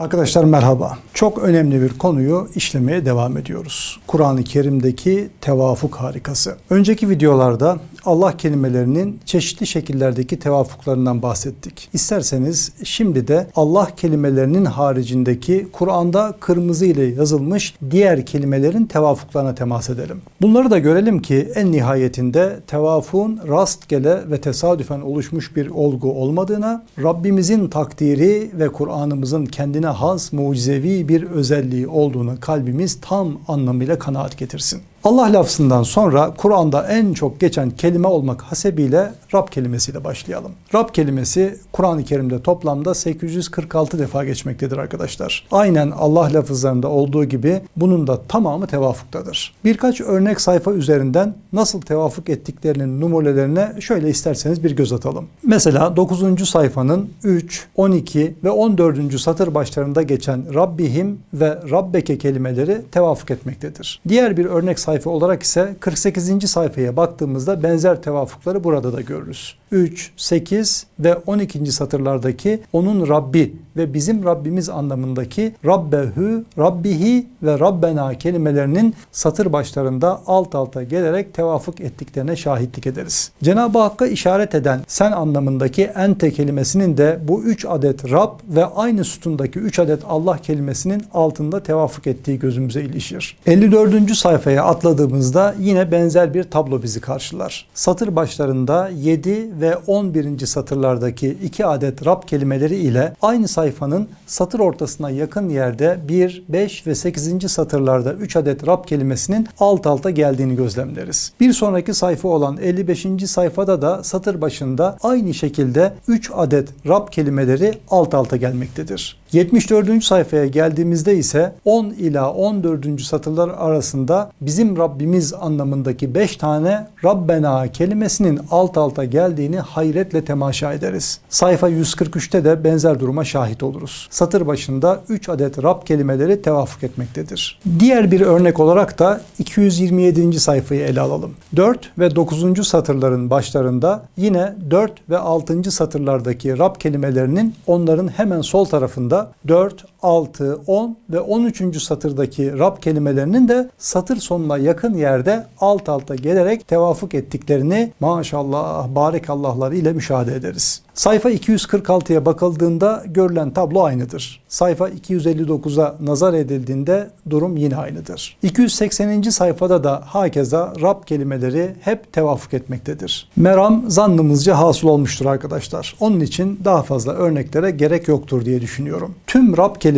Arkadaşlar merhaba. Çok önemli bir konuyu işlemeye devam ediyoruz. Kur'an-ı Kerim'deki tevafuk harikası. Önceki videolarda Allah kelimelerinin çeşitli şekillerdeki tevafuklarından bahsettik. İsterseniz şimdi de Allah kelimelerinin haricindeki Kur'an'da kırmızı ile yazılmış diğer kelimelerin tevafuklarına temas edelim. Bunları da görelim ki en nihayetinde tevafukun rastgele ve tesadüfen oluşmuş bir olgu olmadığına, Rabbimizin takdiri ve Kur'an'ımızın kendine has mucizevi bir özelliği olduğunu kalbimiz tam anlamıyla kanaat getirsin. Allah lafzından sonra Kur'an'da en çok geçen kelime olmak hasebiyle Rab kelimesiyle başlayalım. Rab kelimesi Kur'an-ı Kerim'de toplamda 846 defa geçmektedir arkadaşlar. Aynen Allah lafızlarında olduğu gibi bunun da tamamı tevafuktadır. Birkaç örnek sayfa üzerinden nasıl tevafuk ettiklerinin numunelerine şöyle isterseniz bir göz atalım. Mesela 9. sayfanın 3, 12 ve 14. satır başlarında geçen Rabbihim ve Rabbeke kelimeleri tevafuk etmektedir. Diğer bir örnek sayfa olarak ise 48. sayfaya baktığımızda benzer tevafukları burada da görürüz. 3, 8 ve 12. satırlardaki onun Rabbi ve bizim Rabbimiz anlamındaki Rabbehu, Rabbihi ve Rabbena kelimelerinin satır başlarında alt alta gelerek tevafuk ettiklerine şahitlik ederiz. Cenab-ı Hakk'a işaret eden sen anlamındaki ente kelimesinin de bu 3 adet Rab ve aynı sütundaki 3 adet Allah kelimesinin altında tevafuk ettiği gözümüze ilişir. 54. sayfaya atladığımızda yine benzer bir tablo bizi karşılar. Satır başlarında 7 ve 11. satırlardaki 2 adet Rab kelimeleri ile aynı sayfanın satır ortasına yakın yerde 1, 5 ve 8. satırlarda 3 adet Rab kelimesinin alt alta geldiğini gözlemleriz. Bir sonraki sayfa olan 55. sayfada da satır başında aynı şekilde 3 adet Rab kelimeleri alt alta gelmektedir. 74. sayfaya geldiğimizde ise 10 ila 14. satırlar arasında bizim Rabbimiz anlamındaki 5 tane Rabbena kelimesinin alt alta geldiğini hayretle temaşa ederiz. Sayfa 143'te de benzer duruma şahit oluruz. Satır başında 3 adet Rab kelimeleri tevafuk etmektedir. Diğer bir örnek olarak da 227. sayfayı ele alalım. 4 ve 9. satırların başlarında yine 4 ve 6. satırlardaki Rab kelimelerinin onların hemen sol tarafında 4, 6, 10 ve 13. satırdaki Rab kelimelerinin de satır sonuna yakın yerde alt alta gelerek tevafuk ettiklerini maşallah, barekallahlar ile müşahede ederiz. Sayfa 246'ya bakıldığında görülen tablo aynıdır. Sayfa 259'a nazar edildiğinde durum yine aynıdır. 280. sayfada da hakeza Rab kelimeleri hep tevafuk etmektedir. Meram zannımızca hasıl olmuştur arkadaşlar. Onun için daha fazla örneklere gerek yoktur diye düşünüyorum. Tüm Rab kelimeleri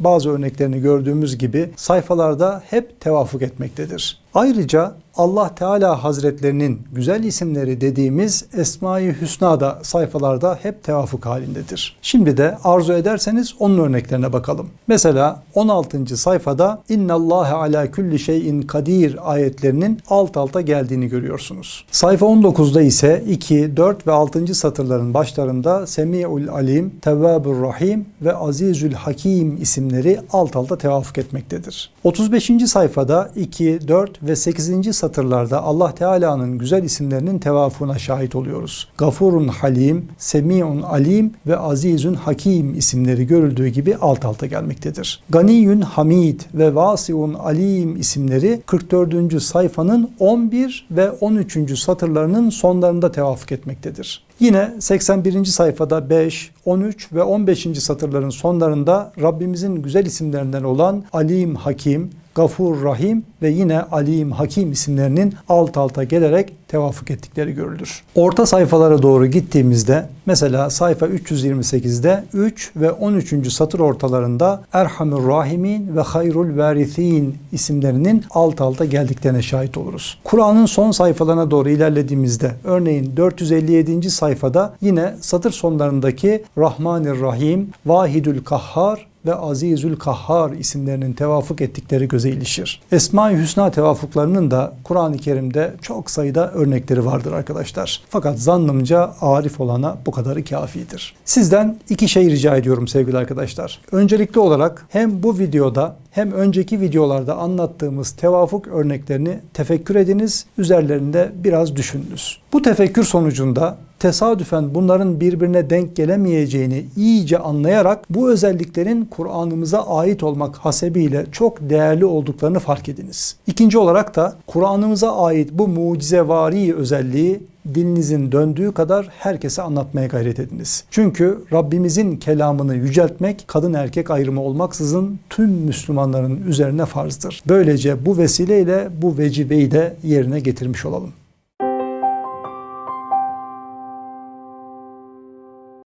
bazı örneklerini gördüğümüz gibi sayfalarda hep tevafuk etmektedir. Ayrıca Allah Teala Hazretlerinin güzel isimleri dediğimiz Esma-i Hüsna da sayfalarda hep tevafuk halindedir. Şimdi de arzu ederseniz onun örneklerine bakalım. Mesela 16. sayfada İnna Allahe ala kulli şeyin kadir ayetlerinin alt alta geldiğini görüyorsunuz. Sayfa 19'da ise 2, 4 ve 6. satırların başlarında Semi'ul Alim, Tevvabur Rahim ve Azizül Hakim isimleri alt alta tevafuk etmektedir. 35. sayfada 2, 4 ve 8. satırlarda Allah Teala'nın güzel isimlerinin tevafuna şahit oluyoruz. Gafurun Halim, Semi'un Alim ve Azizun Hakim isimleri görüldüğü gibi alt alta gelmektedir. Ganiyun Hamid ve Vasiun Alim isimleri 44. sayfanın 11 ve 13. satırlarının sonlarında tevafuk etmektedir. Yine 81. sayfada 5, 13 ve 15. satırların sonlarında Rabbimizin güzel isimlerinden olan Alim Hakim, Gafur Rahim ve yine Alim Hakim isimlerinin alt alta gelerek tevafuk ettikleri görülür. Orta sayfalara doğru gittiğimizde mesela sayfa 328'de 3 ve 13. satır ortalarında Erhamur Rahimin ve Hayrul Verithin isimlerinin alt alta geldiklerine şahit oluruz. Kur'an'ın son sayfalarına doğru ilerlediğimizde örneğin 457. sayfada yine satır sonlarındaki Rahmanir Rahim, Vahidül Kahhar ve Azizül Kahhar isimlerinin tevafuk ettikleri göze ilişir. Esma-i Hüsna tevafuklarının da Kur'an-ı Kerim'de çok sayıda örnekleri vardır arkadaşlar. Fakat zannımca arif olana bu kadarı kafidir. Sizden iki şey rica ediyorum sevgili arkadaşlar. Öncelikli olarak hem bu videoda hem önceki videolarda anlattığımız tevafuk örneklerini tefekkür ediniz, üzerlerinde biraz düşününüz. Bu tefekkür sonucunda tesadüfen bunların birbirine denk gelemeyeceğini iyice anlayarak bu özelliklerin Kur'an'ımıza ait olmak hasebiyle çok değerli olduklarını fark ediniz. İkinci olarak da Kur'an'ımıza ait bu mucizevari özelliği dilinizin döndüğü kadar herkese anlatmaya gayret ediniz. Çünkü Rabbimizin kelamını yüceltmek kadın erkek ayrımı olmaksızın tüm Müslümanların üzerine farzdır. Böylece bu vesileyle bu vecibeyi de yerine getirmiş olalım.